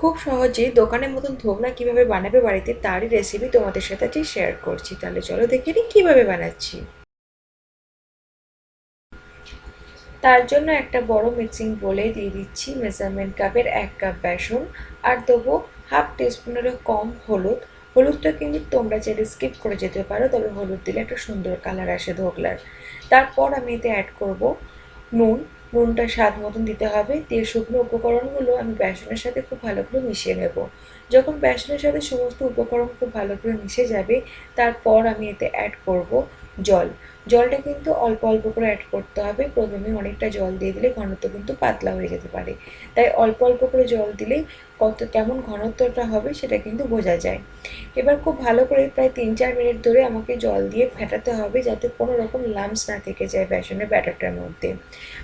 খুব সহজেই দোকানের মতন ধোকলা কীভাবে বানাবে বাড়িতে তারই রেসিপি তোমাদের সাথে আজকে শেয়ার করছি। তাহলে চলো দেখে নিই কীভাবে বানাচ্ছি। তার জন্য একটা বড় মিক্সিং বলে দিয়ে দিচ্ছি মেজারমেন্ট কাপের এক কাপ বেসন। আর দেবো হাফ টিস্পুনেরও কম হলুদ। হলুদটা কিন্তু তোমরা চাইলে স্কিপ করে যেতে পারো, তবে হলুদ দিলে একটা সুন্দর কালার আসে ধোকলার তারপর আমি এতে অ্যাড করব নুন। নুনটা স্বাদ মতন দিতে হবে। দিয়ে শুকনো উপকরণগুলো আমি বেসনের সাথে খুব ভালো করে মিশিয়ে নেব। যখন বেসনের সাথে সমস্ত উপকরণ খুব ভালো করে মিশে যাবে, তারপর আমি এতে অ্যাড করব জল। জলটা কিন্তু অল্প অল্প করে অ্যাড করতে হবে। প্রথমে অনেকটা জল দিয়ে দিলে ঘনত্ব কিন্তু পাতলা হয়ে যেতে পারে। তাই অল্প অল্প করে জল দিলেই কত কেমন ঘনত্বটা হবে সেটা কিন্তু বোঝা যায়। এবার খুব ভালো করে প্রায় তিন চার মিনিট ধরে আমাকে জল দিয়ে ফেটাতে হবে যাতে কোনো রকম লামস না থেকে যায় বেসনের ব্যাটারটার মধ্যে।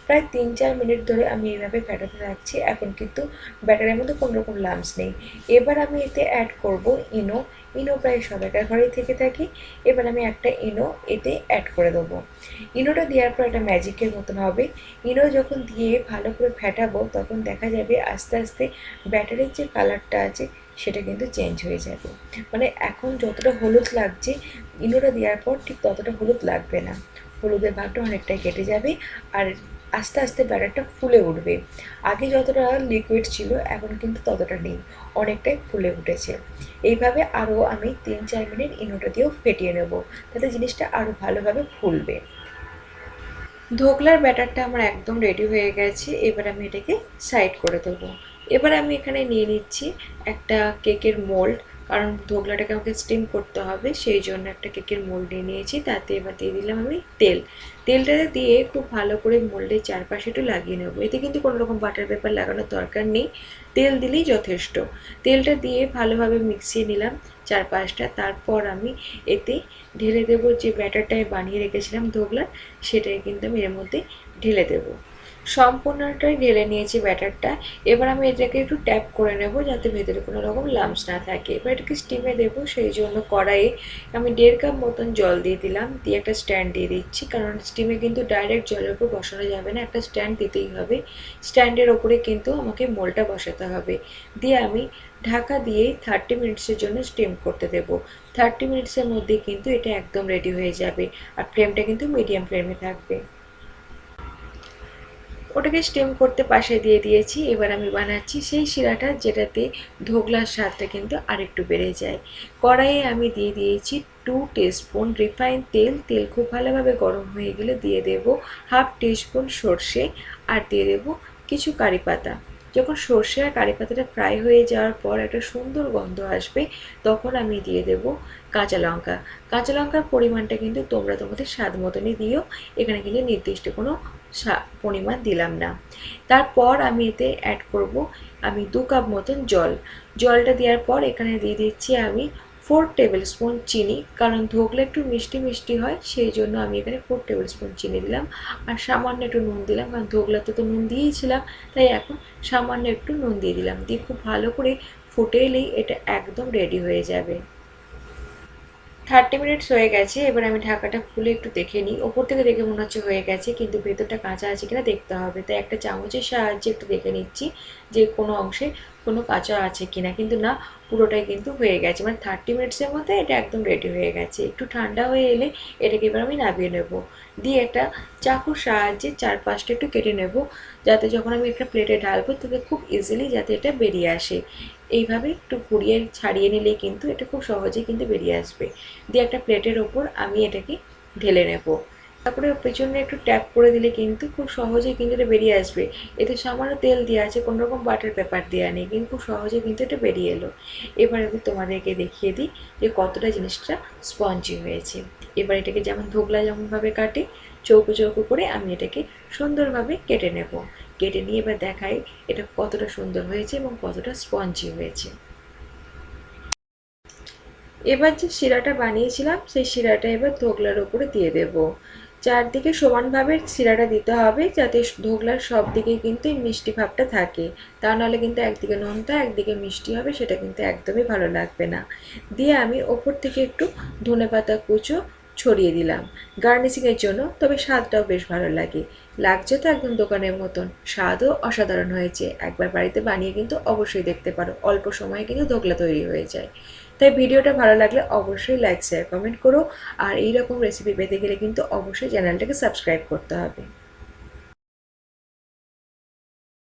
প্রায় তিন চার মিনিট ধরে আমি এইভাবে ফেটাতে থাকছি। এখন কিন্তু ব্যাটারের মধ্যে কোনো রকম লামস নেই। এবার আমি এতে অ্যাড করব ইনো ইনো প্রায় সব সবাইকার ঘরেই থেকে থাকি, এবার আমি একটা ইনো এতে অ্যাড করে দেবো। ইনোটা দেওয়ার পর একটা ম্যাজিকের মতন হবে। ইনো যখন দিয়ে ভালো করে ফেটাবো, তখন দেখা যাবে আস্তে আস্তে ব্যাটারির যে কালারটা আছে, সেটা কিন্তু চেঞ্জ হয়ে যাবে। মানে এখন যতটা হলুদ লাগছে, ইনোটা দেওয়ার পর ঠিক ততটা হলুদ লাগবে না। হলুদের ভাগটা অনেকটাই কেটে যাবে। আর আস্তে আস্তে ব্যাটারটা ফুলে উঠবে। আগে যতটা লিকুইড ছিল, এখন কিন্তু ততটা নেই। অনেকটাই ফুলে উঠেছে। এইভাবে আরও আমি তিন চার মিনিট ইনোটা দিয়েও ফেটিয়ে নেব। তাতে জিনিসটা আরও ভালোভাবে ফুলবে। ধোকলার ব্যাটারটা আমার একদম রেডি হয়ে গেছে। এবার আমি এটাকে সাইড করে দেবো। এবার আমি এখানে নিয়ে নিচ্ছি একটা কেকের মোল্ড কারণ ধোকলাটাকে আমাকে স্টিম করতে হবে, সেই জন্য একটা কেকের মোল্ড নিয়ে নিয়েছি, তাতে এবার দিয়ে দিলাম আমি তেল। তেলটাতে দিয়ে খুব ভালো করে মোল্ডের চারপাশে একটু লাগিয়ে নেব। এতে কিন্তু কোনো রকম বাটার পেপার লাগানোর দরকার নেই, তেল দিলেই যথেষ্ট। তেলটা দিয়ে ভালোভাবে মিক্সিয়ে নিলাম চারপাশটা, তারপর আমি এতে ঢেলে দেবো যে ব্যাটারটায় বানিয়ে রেখেছিলাম ধোকলা, সেটাই কিন্তু আমি এর মধ্যে ঢেলে দেবো। সম্পূর্ণটাই ঢেলে নিয়েছি ব্যাটারটা। এবার আমি এটাকে একটু ট্যাপ করে নেব যাতে ভেতরে কোনো রকম লামস না থাকে। এবার এটাকে স্টিমে দেবো, সেই জন্য কড়াইয়ে আমি দেড় কাপ মতন জল দিয়ে দিলাম। দিয়ে একটা স্ট্যান্ড দিয়ে দিচ্ছি, কারণ স্টিমে কিন্তু ডাইরেক্ট জলের উপর বসানো যাবে না, একটা স্ট্যান্ড দিতেই হবে। স্ট্যান্ডের ওপরে কিন্তু আমাকে মোলটা বসাতে হবে। দিয়ে আমি ঢাকা দিয়েই থার্টি মিনিটসের জন্য স্টিম করতে দেব। থার্টি মিনিটসের মধ্যে কিন্তু এটা একদম রেডি হয়ে যাবে, আর ফ্লেমটা কিন্তু মিডিয়াম ফ্লেমে থাকবে। ওটাকে স্টেম করতে পাশে দিয়ে দিয়েছি। এবার আমি বানাচ্ছি সেই শিরাটা, যেটাতে ধোগলার স্বাদটা কিন্তু আরেকটু বেড়ে যায়। কড়াইয়ে আমি দিয়ে দিয়েছি টু টিস্পুন রিফাইন তেল। তেল খুব ভালোভাবে গরম হয়ে গেলে দিয়ে দেব হাফ টিস্পুন সর্ষে আর দিয়ে দেব কিছু কারি পাতা। যখন সর্ষে আর কারি পাতাটা ফ্রাই হয়ে যাওয়ার পর একটা সুন্দর গন্ধ আসবে, তখন আমি দিয়ে দেব কাঁচা লঙ্কা। কাঁচা লঙ্কার পরিমাণটা কিন্তু তোমরা তোমাদের স্বাদ মতনই দিও, এখানে কিন্তু নির্দিষ্ট কোনো পরিমাণ দিলাম না। তারপর আমি এতে অ্যাড করব আমি দু কাপ মতন জল। জলটা দেওয়ার পর এখানে দিয়ে দিচ্ছি আমি ফোর টেবিল স্পুন চিনি, কারণ ধোকলে একটু মিষ্টি মিষ্টি হয়, সেই জন্য আমি এখানে ফোর টেবিল স্পুন চিনি দিলাম। আর সামান্য একটু নুন দিলাম, কারণ ধোকলাতে তো নুন দিয়েছিলাম তাই এখন সামান্য একটু নুন দিয়ে দিলাম। দিয়ে খুব ভালো করে ফুটে এলেই এটা একদম রেডি হয়ে যাবে। থার্টি মিনিটস হয়ে গেছে, এবার আমি ঢাকাটা খুলে একটু দেখে নিই। ওপর থেকে দেখে মনে হচ্ছে হয়ে গেছে, কিন্তু ভেতরটা কাঁচা আছে কিনা দেখতে হবে। তাই একটা চামচের সাহায্যে একটু দেখে নিচ্ছি যে কোনো অংশে কোনো কাঁচা আছে কিনা, কিন্তু না, পুরোটাই কিন্তু হয়ে গেছে। মানে থার্টি মিনিটসের মধ্যে এটা একদম রেডি হয়ে গেছে। একটু ঠান্ডা হয়ে এলে এটাকে এবার আমি নামিয়ে নেব। দিয়ে একটা চাকুর সাহায্যে চার পাঁচটা একটু কেটে নেব, যাতে যখন আমি একটা প্লেটে ঢালবো তাতে খুব ইজিলি যাতে এটা বেরিয়ে আসে। এইভাবে একটু ঘুরিয়ে ছাড়িয়ে নিলে কিন্তু এটা খুব সহজেই কিন্তু বেরিয়ে আসবে। দিয়ে একটা প্লেটের ওপর আমি এটাকে ঢেলে নেব। তারপরে পেছনে একটু ট্যাপ করে দিলে কিন্তু খুব সহজেই কিন্তু এটা বেরিয়ে আসবে। এতে সামান্য তেল দেওয়া আছে, কোনো রকম বাটার পেপার দেওয়া নেই, কিন্তু খুব সহজে কিন্তু এটা বেরিয়ে এলো। এবার আমি তোমাদেরকে দেখিয়ে দিই যে কতটা জিনিসটা স্পঞ্জি হয়েছে। এবার এটাকে যেমন ধোকলা যেমনভাবে কাটে, চৌকো চৌকো করে আমি এটাকে সুন্দরভাবে কেটে নেব। কেটে নিয়ে এবার দেখাই এটা কতটা সুন্দর হয়েছে এবং কতটা স্পঞ্জি হয়েছে। এবার যে শিরাটা বানিয়েছিলাম, সেই শিরাটা এবার ধোকলার ওপরে দিয়ে দেব। চারদিকে সমানভাবে শিরাটা দিতে হবে যাতে ধোকলার সব দিকে কিন্তু এই মিষ্টি ভাবটা থাকে। তা নাহলে কিন্তু একদিকে নোনতা, একদিকে মিষ্টি হবে, সেটা কিন্তু একদমই ভালো লাগবে না। দিয়ে আমি ওপর থেকে একটু ধনে পাতা কুচো ছড়িয়ে দিলাম। গার্নিশিংয়ের জন্য, তবে স্বাদটাও বেশ ভালো লাগে। লাগছে তো একদম দোকানের মতন। স্বাদও অসাধারণ হয়েছে। একবার বাড়িতে বানিয়ে কিন্তু অবশ্যই দেখতে পারো। অল্প সময়ে কিন্তু ধোকলা তৈরি হয়ে যায়। তাই ভিডিওটা ভালো লাগলে অবশ্যই লাইক শেয়ার কমেন্ট করো। আর এইরকম রেসিপি পেতে গেলে কিন্তু অবশ্যই চ্যানেলটাকে সাবস্ক্রাইব করতে হবে।